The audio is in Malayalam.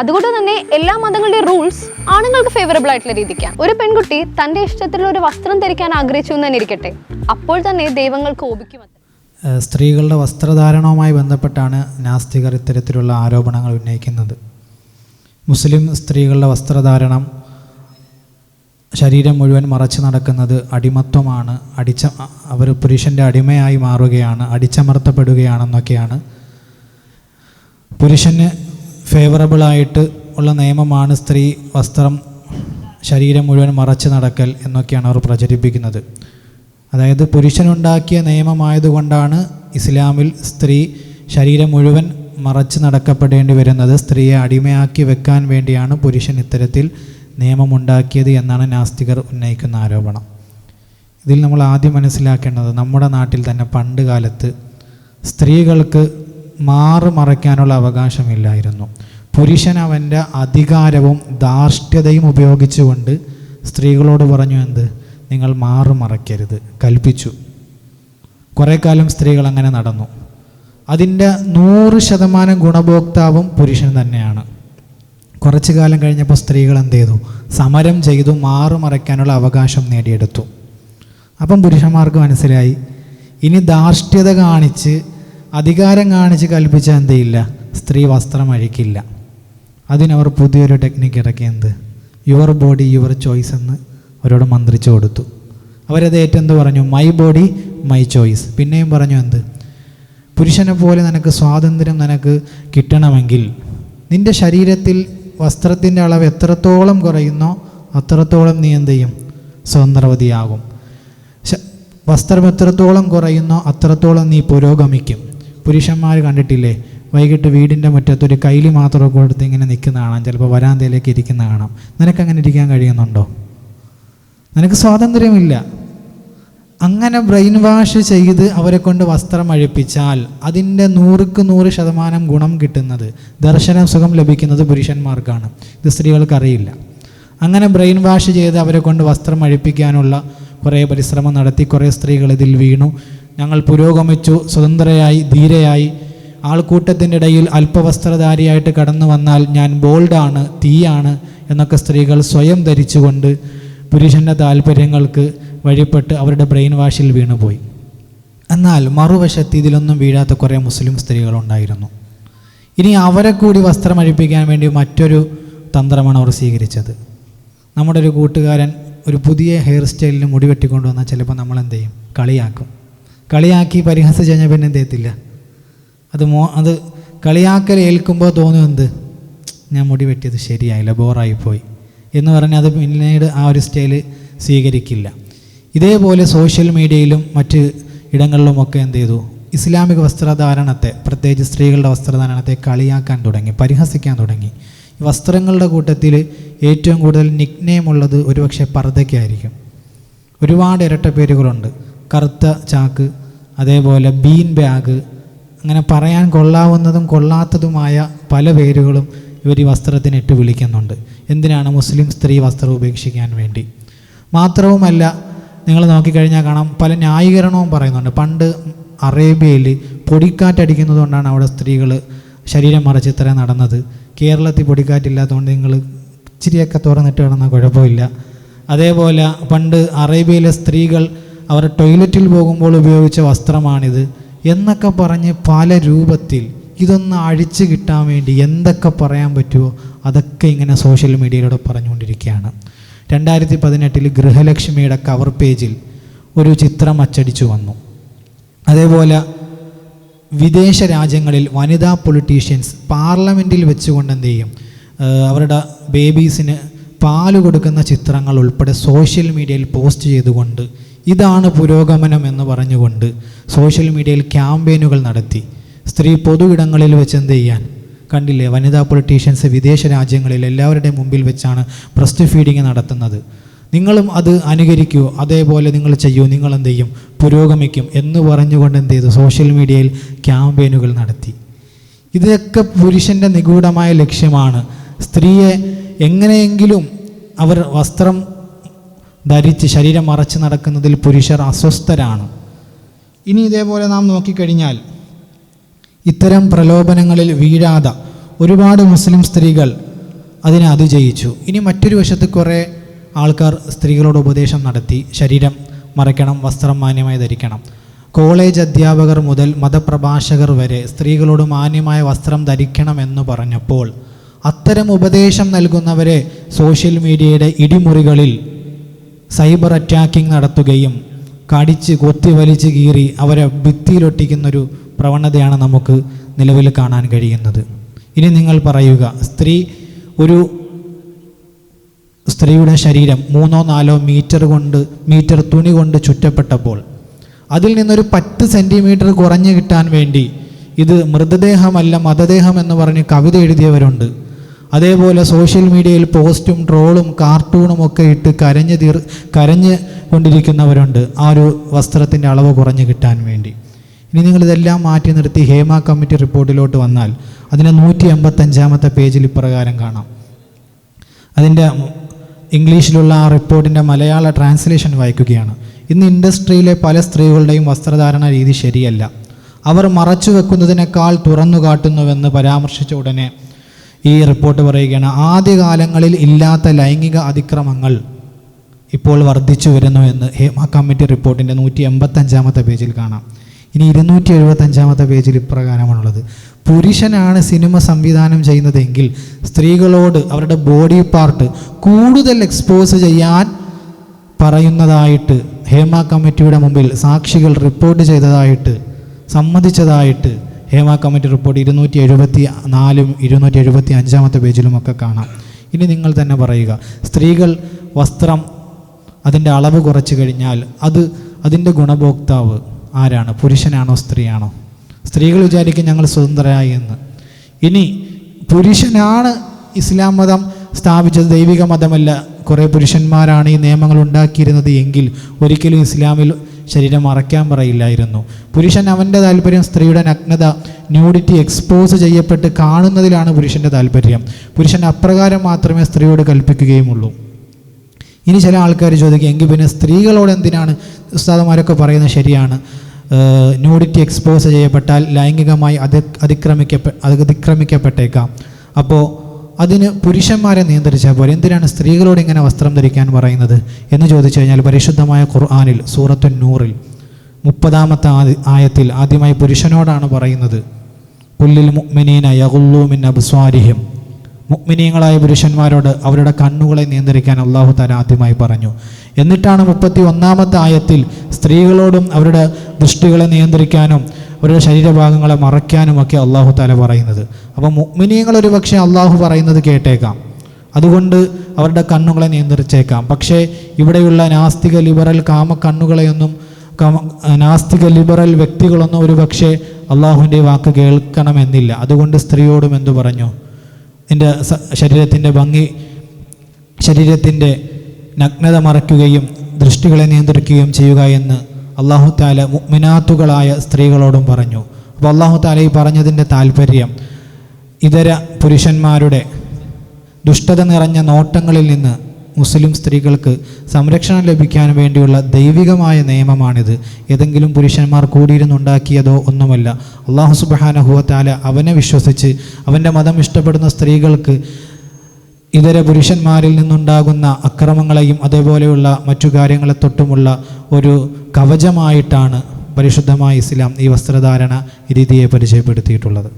അതുകൊണ്ട് തന്നെ എല്ലാ മതങ്ങളുടെ റൂൾസ് ആണുങ്ങൾക്ക് ഫേവറബിൾ ആയിട്ടുള്ള രീതിക്കാണ് ഒരു പെൺകുട്ടി തന്റെ ഇഷ്ടത്തിലുള്ള ഒരു വസ്ത്രം ധരിക്കാൻ ആഗ്രഹിച്ചു എന്ന് തന്നെ ഇരിക്കട്ടെ. അപ്പോൾ തന്നെ ദൈവങ്ങൾ കോപിക്കും സ്ത്രീകളുടെ വസ്ത്രധാരണവുമായി ബന്ധപ്പെട്ടാണ് നാസ്തികർ ഇത്തരത്തിലുള്ള ആരോപണങ്ങൾ ഉന്നയിക്കുന്നത്. മുസ്ലിം സ്ത്രീകളുടെ വസ്ത്രധാരണം ശരീരം മുഴുവൻ മറച്ചു നടക്കുന്നത് അടിമത്വമാണ്. അടിച്ച അവർ പുരുഷന്റെ അടിമയായി മാറുകയാണ് അടിച്ചമർത്തപ്പെടുകയാണെന്നൊക്കെയാണ്. പുരുഷന് ഫേവറബിളായിട്ട് ഉള്ള നിയമമാണ് സ്ത്രീ വസ്ത്രം ശരീരം മുഴുവൻ മറച്ച് നടക്കൽ എന്നൊക്കെയാണ് അവർ പ്രചരിപ്പിക്കുന്നത്. അതായത് പുരുഷനുണ്ടാക്കിയ നിയമമായതുകൊണ്ടാണ് ഇസ്ലാമിൽ സ്ത്രീ ശരീരം മുഴുവൻ മറച്ച് നടക്കപ്പെടേണ്ടി വരുന്നത്. സ്ത്രീയെ അടിമയാക്കി വെക്കാൻ വേണ്ടിയാണ് പുരുഷൻ ഇത്തരത്തിൽ നിയമമുണ്ടാക്കിയത് എന്നാണ് നാസ്തികർ ഉന്നയിക്കുന്ന ആരോപണം. ഇതിൽ നമ്മൾ ആദ്യം മനസ്സിലാക്കേണ്ടത് നമ്മുടെ നാട്ടിൽ തന്നെ പണ്ട് കാലത്ത് സ്ത്രീകൾക്ക് മാറ് മറയ്ക്കാനുള്ള അവകാശമില്ലായിരുന്നു. പുരുഷൻ അവന്റെ അധികാരവും ധാർഷ്ട്യതയും ഉപയോഗിച്ചുകൊണ്ട് സ്ത്രീകളോട് പറഞ്ഞു എന്ത്? നിങ്ങൾ മാറുമറയ്ക്കരുത്. കൽപ്പിച്ചു. കുറേ കാലം സ്ത്രീകൾ അങ്ങനെ നടന്നു. അതിന്റെ നൂറ് ശതമാനം ഗുണഭോക്താവും പുരുഷൻ തന്നെയാണ്. കുറച്ചു കാലം കഴിഞ്ഞപ്പോൾ സ്ത്രീകൾ എന്ത് ചെയ്തു? സമരം ചെയ്തു മാറു മറയ്ക്കാനുള്ള അവകാശം നേടിയെടുത്തു. അപ്പം പുരുഷന്മാർക്ക് മനസ്സിലായി ഇനി ധാർഷ്ട്യത കാണിച്ച് അധികാരം കാണിച്ച് കൽപ്പിച്ച എന്ത് ചെയ്യില്ല സ്ത്രീ വസ്ത്രം അഴിക്കില്ല. അതിനവർ പുതിയൊരു ടെക്നിക്ക് ഇറക്കി എന്ത് യുവർ ബോഡി യുവർ ചോയ്സ് എന്ന് അവരോട് മന്ത്രിച്ചു കൊടുത്തു. അവരത് ഏറ്റെന്ത് പറഞ്ഞു? മൈ ബോഡി മൈ ചോയ്സ് പിന്നെയും പറഞ്ഞു എന്ത്? പുരുഷനെ പോലെ നിനക്ക് സ്വാതന്ത്ര്യം നിനക്ക് കിട്ടണമെങ്കിൽ നിന്റെ ശരീരത്തിൽ വസ്ത്രത്തിന്റെ അളവ് എത്രത്തോളം കുറയുന്നോ അത്രത്തോളം നീ എന്ത് ചെയ്യും? സ്വതന്ത്രവതിയാകും വസ്ത്രം എത്രത്തോളം കുറയുന്നോ അത്രത്തോളം നീ പുരോഗമിക്കും. പുരുഷന്മാർ കണ്ടിട്ടില്ലേ? വൈകിട്ട് വീടിന്റെ മുറ്റത്തൊരു കൈലി മാത്രമൊക്കെ കൊടുത്ത് ഇങ്ങനെ നിൽക്കുന്ന കാണാം. ചിലപ്പോൾ വരാന്തയിലേക്ക് ഇരിക്കുന്ന കാണാം. നിനക്കങ്ങനെ ഇരിക്കാൻ കഴിയുന്നുണ്ടോ? നിനക്ക് സ്വാതന്ത്ര്യമില്ല. അങ്ങനെ ബ്രെയിൻ വാഷ് ചെയ്ത് അവരെ കൊണ്ട് വസ്ത്രം അഴിപ്പിച്ചാൽ അതിന്റെ നൂറുക്ക് നൂറ് ശതമാനം ഗുണം കിട്ടുന്നത് ദർശന സുഖം ലഭിക്കുന്നത് പുരുഷന്മാർക്കാണ്. ഇത് സ്ത്രീകൾക്കറിയില്ല. അങ്ങനെ ബ്രെയിൻ വാഷ് ചെയ്ത് അവരെ കൊണ്ട് വസ്ത്രം അഴിപ്പിക്കാനുള്ള കുറേ പരിശ്രമം നടത്തി കുറേ സ്ത്രീകൾ ഇതിൽ വീണു. ഞങ്ങൾ പുരോഗമിച്ചു സ്വതന്ത്രയായി ധീരയായി. ആൾക്കൂട്ടത്തിന്റെ ഇടയിൽ അല്പവസ്ത്രധാരിയായിട്ട് കടന്നു വന്നാൽ ഞാൻ ബോൾഡാണ് തീയാണ് എന്നൊക്കെ സ്ത്രീകൾ സ്വയം ധരിച്ചുകൊണ്ട് പുരുഷന്റെ താല്പര്യങ്ങൾക്ക് വഴിപ്പെട്ട് അവരുടെ ബ്രെയിൻ വാഷിൽ വീണുപോയി. എന്നാൽ മറുവശത്ത് ഇതിലൊന്നും വീഴാത്ത കുറേ മുസ്ലിം സ്ത്രീകളുണ്ടായിരുന്നു. ഇനി അവരെ കൂടി വസ്ത്രം അഴിപ്പിക്കാൻ വേണ്ടി മറ്റൊരു തന്ത്രമാണ് അവർ സ്വീകരിച്ചത്. നമ്മുടെ ഒരു കൂട്ടുകാരൻ ഒരു പുതിയ ഹെയർ സ്റ്റൈലിന് മുടി വെട്ടിക്കൊണ്ടുവന്നാൽ ചിലപ്പോൾ നമ്മൾ എന്ത് ചെയ്യും? കളിയാക്കും. കളിയാക്കി പരിഹസിച്ച് കഴിഞ്ഞാൽ പിന്നെ എന്ത് ചെയ്യത്തില്ല? അത് മോ അത് കളിയാക്കൽ ഏൽക്കുമ്പോൾ തോന്നും എന്ത്? ഞാൻ മുടി വെട്ടിയത് ശരിയായില്ല ബോറായിപ്പോയി. എന്ന് പറഞ്ഞ് അത് പിന്നീട് ആ ഒരു സ്റ്റൈൽ സ്വീകരിക്കില്ല. ഇതേപോലെ സോഷ്യൽ മീഡിയയിലും മറ്റ് ഇടങ്ങളിലുമൊക്കെ എന്ത് ചെയ്തു? ഇസ്ലാമിക വസ്ത്രധാരണത്തെ പ്രത്യേകിച്ച് സ്ത്രീകളുടെ വസ്ത്രധാരണത്തെ കളിയാക്കാൻ തുടങ്ങി പരിഹസിക്കാൻ തുടങ്ങി. വസ്ത്രങ്ങളുടെ കൂട്ടത്തിൽ ഏറ്റവും കൂടുതൽ നിക്നെയിം ഉള്ളത് ഒരുപക്ഷെ പർദ്ദയ്ക്കായിരിക്കും. ഒരുപാട് ഇരട്ട പേരുകളുണ്ട് കറുത്ത ചാക്ക് അതേപോലെ ബീൻ ബാഗ് അങ്ങനെ പറയാൻ കൊള്ളാവുന്നതും കൊള്ളാത്തതുമായ പല പേരുകളും ഇവർ ഈ വസ്ത്രത്തിനിട്ട് വിളിക്കുന്നുണ്ട്. എന്തിനാണ് മുസ്ലിം സ്ത്രീ വസ്ത്രം ഉപേക്ഷിക്കാൻ വേണ്ടി? മാത്രവുമല്ല നിങ്ങൾ നോക്കിക്കഴിഞ്ഞാൽ കാണാം പല ന്യായീകരണവും പറയുന്നുണ്ട്. പണ്ട് അറേബ്യയിൽ പൊടിക്കാറ്റടിക്കുന്നത് കൊണ്ടാണ് അവിടെ സ്ത്രീകൾ ശരീരം മറച്ച് ഇത്ര നടന്നത്. കേരളത്തിൽ പൊടിക്കാറ്റില്ലാത്തതുകൊണ്ട് നിങ്ങൾ ഇച്ചിരിയൊക്കെ തുറന്നിട്ട് കിടന്നാൽ കുഴപ്പമില്ല. അതേപോലെ പണ്ട് അറേബ്യയിലെ സ്ത്രീകൾ അവർ ടോയ്ലറ്റിൽ പോകുമ്പോൾ ഉപയോഗിച്ച വസ്ത്രമാണിത് എന്നൊക്കെ പറഞ്ഞ് പല രൂപത്തിൽ ഇതൊന്ന് അഴിച്ചു കിട്ടാൻ വേണ്ടി എന്തൊക്കെ പറയാൻ പറ്റുമോ അതൊക്കെ ഇങ്ങനെ സോഷ്യൽ മീഡിയയിലൂടെ പറഞ്ഞുകൊണ്ടിരിക്കുകയാണ്. രണ്ടായിരത്തി പതിനെട്ടിൽ ഗൃഹലക്ഷ്മിയുടെ കവർ പേജിൽ ഒരു ചിത്രം അച്ചടിച്ചു വന്നു. അതേപോലെ വിദേശ രാജ്യങ്ങളിൽ വനിതാ പൊളിറ്റീഷ്യൻസ് പാർലമെന്റിൽ വെച്ചുകൊണ്ട് എന്ത് ചെയ്യും? അവരുടെ ബേബീസിന് പാൽ കൊടുക്കുന്ന ചിത്രങ്ങൾ ഉൾപ്പെടെ സോഷ്യൽ മീഡിയയിൽ പോസ്റ്റ് ചെയ്തുകൊണ്ട് ഇതാണ് പുരോഗമനം എന്ന് പറഞ്ഞുകൊണ്ട് സോഷ്യൽ മീഡിയയിൽ ക്യാമ്പയിനുകൾ നടത്തി. സ്ത്രീ പൊതു ഇടങ്ങളിൽ വെച്ച് എന്ത് ചെയ്യാൻ? കണ്ടില്ലേ? വനിതാ പൊളിറ്റീഷ്യൻസ് വിദേശ രാജ്യങ്ങളിൽ എല്ലാവരുടെയും മുമ്പിൽ വെച്ചാണ് ബ്രസ്റ്റ് ഫീഡിങ് നടത്തുന്നത്. നിങ്ങളും അത് അനുകരിക്കൂ. അതേപോലെ നിങ്ങൾ ചെയ്യൂ. നിങ്ങൾ എന്ത് ചെയ്യും? പുരോഗമിക്കും എന്ന് പറഞ്ഞുകൊണ്ട് എന്ത് ചെയ്തു? സോഷ്യൽ മീഡിയയിൽ ക്യാമ്പയിനുകൾ നടത്തി. ഇതൊക്കെ പുരുഷന്റെ നിഗൂഢമായ ലക്ഷ്യമാണ്. സ്ത്രീയെ എങ്ങനെയെങ്കിലും അവർ വസ്ത്രം ധരിച്ച് ശരീരം മറച്ച് നടക്കുന്നതിൽ പുരുഷർ അസ്വസ്ഥരാണ്. ഇനി ഇതേപോലെ നാം നോക്കിക്കഴിഞ്ഞാൽ ഇത്തരം പ്രലോഭനങ്ങളിൽ വീഴാതെ ഒരുപാട് മുസ്ലിം സ്ത്രീകൾ അതിനെ അതിജയിച്ചു. ഇനി മറ്റൊരു വശത്ത് കുറേ ആൾക്കാർ സ്ത്രീകളോട് ഉപദേശം നടത്തി ശരീരം മറയ്ക്കണം വസ്ത്രം മാന്യമായി ധരിക്കണം. കോളേജ് അധ്യാപകർ മുതൽ മതപ്രഭാഷകർ വരെ സ്ത്രീകളോട് മാന്യമായ വസ്ത്രം ധരിക്കണമെന്ന് പറഞ്ഞപ്പോൾ അത്തരം ഉപദേശം നൽകുന്നവരെ സോഷ്യൽ മീഡിയയുടെ ഇടിമുറികളിൽ സൈബർ അറ്റാക്കിംഗ് നടത്തുകയും കടിച്ച് കൊത്തി വലിച്ച് കീറി അവരെ ഭിത്തിയിലൊട്ടിക്കുന്നൊരു പ്രവണതയാണ് നമുക്ക് നിലവിൽ കാണാൻ കഴിയുന്നത്. ഇനി നിങ്ങൾ പറയുക സ്ത്രീ ഒരു സ്ത്രീയുടെ ശരീരം മൂന്നോ നാലോ മീറ്റർ കൊണ്ട് മീറ്റർ തുണി കൊണ്ട് ചുറ്റപ്പെട്ടപ്പോൾ അതിൽ നിന്നൊരു പത്ത് സെന്റിമീറ്റർ കുറഞ്ഞു കിട്ടാൻ വേണ്ടി ഇത് മൃതദേഹമല്ല മതദേഹം എന്ന് പറഞ്ഞ് കവിത എഴുതിയവരുണ്ട്. അതേപോലെ സോഷ്യൽ മീഡിയയിൽ പോസ്റ്റും ട്രോളും കാർട്ടൂണും ഒക്കെ ഇട്ട് കരഞ്ഞ് തീർ കരഞ്ഞ് കൊണ്ടിരിക്കുന്നവരുണ്ട്. ആ ഒരു വസ്ത്രത്തിന്റെ അളവ് കുറഞ്ഞു കിട്ടാൻ വേണ്ടി. ഇനി നിങ്ങളിതെല്ലാം മാറ്റി നിർത്തി ഹേമ കമ്മിറ്റി റിപ്പോർട്ടിലോട്ട് വന്നാൽ അതിനെ നൂറ്റി എൺപത്തഞ്ചാമത്തെ പേജിൽ ഇപ്രകാരം കാണാം. അതിന്റെ ഇംഗ്ലീഷിലുള്ള ആ റിപ്പോർട്ടിന്റെ മലയാള ട്രാൻസ്ലേഷൻ വായിക്കുകയാണ്. ഇന്ന് ഇൻഡസ്ട്രിയിലെ പല സ്ത്രീകളുടെയും വസ്ത്രധാരണ രീതി ശരിയല്ല. അവർ മറച്ചു വെക്കുന്നതിനേക്കാൾ തുറന്നു കാട്ടുന്നുവെന്ന് പരാമർശിച്ച ഉടനെ ഈ റിപ്പോർട്ട് പറയുകയാണ് ആദ്യകാലങ്ങളിൽ ഇല്ലാത്ത ലൈംഗിക അതിക്രമങ്ങൾ ഇപ്പോൾ വർദ്ധിച്ചു വരുന്നു എന്ന് ഹേമ കമ്മിറ്റി റിപ്പോർട്ടിന്റെ നൂറ്റി എൺപത്തഞ്ചാമത്തെ പേജിൽ കാണാം. ഇനി ഇരുന്നൂറ്റി എഴുപത്തഞ്ചാമത്തെ പേജിൽ ഇപ്രകാരമാണുള്ളത്. പുരുഷനാണ് സിനിമ സംവിധാനം ചെയ്യുന്നതെങ്കിൽ സ്ത്രീകളോട് അവരുടെ ബോഡി പാർട്ട് കൂടുതൽ എക്സ്പോസ് ചെയ്യാൻ പറയുന്നതായിട്ട് ഹേമ കമ്മിറ്റിയുടെ മുമ്പിൽ സാക്ഷികൾ റിപ്പോർട്ട് ചെയ്തതായിട്ട് സമ്മതിച്ചതായിട്ട് ഹേമ കമ്മിറ്റി റിപ്പോർട്ട് ഇരുന്നൂറ്റി എഴുപത്തി നാലും ഇരുന്നൂറ്റി എഴുപത്തി അഞ്ചാമത്തെ പേജിലുമൊക്കെ കാണാം. ഇനി നിങ്ങൾ തന്നെ പറയുക സ്ത്രീകൾ വസ്ത്രം അതിന്റെ അളവ് കുറച്ച് കഴിഞ്ഞാൽ അത് അതിന്റെ ഗുണഭോക്താവ് ആരാണ്? പുരുഷനാണോ സ്ത്രീയാണോ? സ്ത്രീകൾ വിചാരിക്കും ഞങ്ങൾ സ്വതന്ത്രരായി എന്ന്. ഇനി പുരുഷനാണ് ഇസ്ലാം മതം സ്ഥാപിച്ചത് ദൈവിക മതമല്ല. കുറേ പുരുഷന്മാരാണ് ഈ നിയമങ്ങൾ ഉണ്ടാക്കിയിരുന്നത് എങ്കിൽ ഒരിക്കലും ഇസ്ലാമിൽ ശരീരം മറയ്ക്കാൻ പറയില്ലായിരുന്നു. പുരുഷൻ അവന്റെ താല്പര്യം സ്ത്രീയുടെ നഗ്നത ന്യൂഡിറ്റി എക്സ്പോസ് ചെയ്യപ്പെട്ട് കാണുന്നതിലാണ് പുരുഷന്റെ താല്പര്യം. പുരുഷൻ അപ്രകാരം മാത്രമേ സ്ത്രീയോട് കൽപ്പിക്കുകയുമുള്ളൂ. ഇനി ചില ആൾക്കാർ ചോദിക്കും എങ്കിൽ പിന്നെ സ്ത്രീകളോട് എന്തിനാണ്? ഉസ്താദന്മാരൊക്കെ പറയുന്നത് ശരിയാണ്. ന്യൂഡിറ്റി എക്സ്പോസ് ചെയ്യപ്പെട്ടാൽ ലൈംഗികമായി അതി അതിക്രമിക്കപ്പെ അതിക്രമിക്കപ്പെട്ടേക്കാം. അപ്പോൾ അതിന് പുരുഷന്മാരെ നിയന്ത്രിച്ചാൽ പോലെ എന്തിനാണ് സ്ത്രീകളോട് ഇങ്ങനെ വസ്ത്രം ധരിക്കാൻ പറയുന്നത്? എന്ന് ചോദിച്ചു കഴിഞ്ഞാൽ പരിശുദ്ധമായ ഖുർആാനിൽ സൂറത്തു നൂറിൽ മുപ്പതാമത്തെ ആയത്തിൽ ആദ്യമായി പുരുഷനോടാണ് പറയുന്നത്. പുല്ലിൽ മുക്മിനീന യഹുല്ലൂമിൻ അബ്സ്വാരിഹ്യം മുക്മിനീങ്ങളായ പുരുഷന്മാരോട് അവരുടെ കണ്ണുകളെ നിയന്ത്രിക്കാൻ അള്ളാഹു താല ആദ്യമായി പറഞ്ഞു. എന്നിട്ടാണ് മുപ്പത്തി ഒന്നാമത്തെ ആയത്തിൽ സ്ത്രീകളോടും അവരുടെ ദൃഷ്ടികളെ നിയന്ത്രിക്കാനും അവരുടെ ശരീരഭാഗങ്ങളെ മറയ്ക്കാനുമൊക്കെ അള്ളാഹു താല പറയുന്നത്. അപ്പോൾ മുഗ്മിനീങ്ങൾ ഒരു പക്ഷേ അള്ളാഹു പറയുന്നത് കേട്ടേക്കാം. അതുകൊണ്ട് അവരുടെ കണ്ണുകളെ നിയന്ത്രിച്ചേക്കാം. പക്ഷേ ഇവിടെയുള്ള നാസ്തിക ലിബറൽ കാമ കണ്ണുകളെയൊന്നും നാസ്തിക ലിബറൽ വ്യക്തികളൊന്നും ഒരു പക്ഷേ അള്ളാഹുവിന്റെ വാക്ക് കേൾക്കണമെന്നില്ല. അതുകൊണ്ട് സ്ത്രീയോടും എന്തു പറഞ്ഞു? എന്റെ ശരീരത്തിന്റെ ഭംഗി ശരീരത്തിന്റെ നഗ്നത മറയ്ക്കുകയും ദൃഷ്ടികളെ നിയന്ത്രിക്കുകയും ചെയ്യുക എന്ന് അള്ളാഹു താല മുഗ്മിനാത്തുകളായ സ്ത്രീകളോടും പറഞ്ഞു. അപ്പോൾ അള്ളാഹു താല ഈ പറഞ്ഞതിന്റെ താല്പര്യം ഇതര പുരുഷന്മാരുടെ ദുഷ്ടത നിറഞ്ഞ നോട്ടങ്ങളിൽ നിന്ന് മുസ്ലിം സ്ത്രീകൾക്ക് സംരക്ഷണം ലഭിക്കാൻ വേണ്ടിയുള്ള ദൈവികമായ നിയമമാണിത്. ഏതെങ്കിലും പുരുഷന്മാർ കൂടിയിരുന്നുണ്ടാക്കിയതോ ഒന്നുമല്ല. അള്ളാഹു സുബാനഹുവത്താല അവനെ വിശ്വസിച്ച് അവന്റെ മതം ഇഷ്ടപ്പെടുന്ന സ്ത്രീകൾക്ക് ഇതര പുരുഷന്മാരിൽ നിന്നുണ്ടാകുന്ന അക്രമങ്ങളെയും അതേപോലെയുള്ള മറ്റു കാര്യങ്ങളെ തൊട്ടുമുള്ള ഒരു കവചമായിട്ടാണ് പരിശുദ്ധമായ ഇസ്ലാം ഈ വസ്ത്രധാരണ രീതിയെ പരിചയപ്പെടുത്തിയിട്ടുള്ളത്.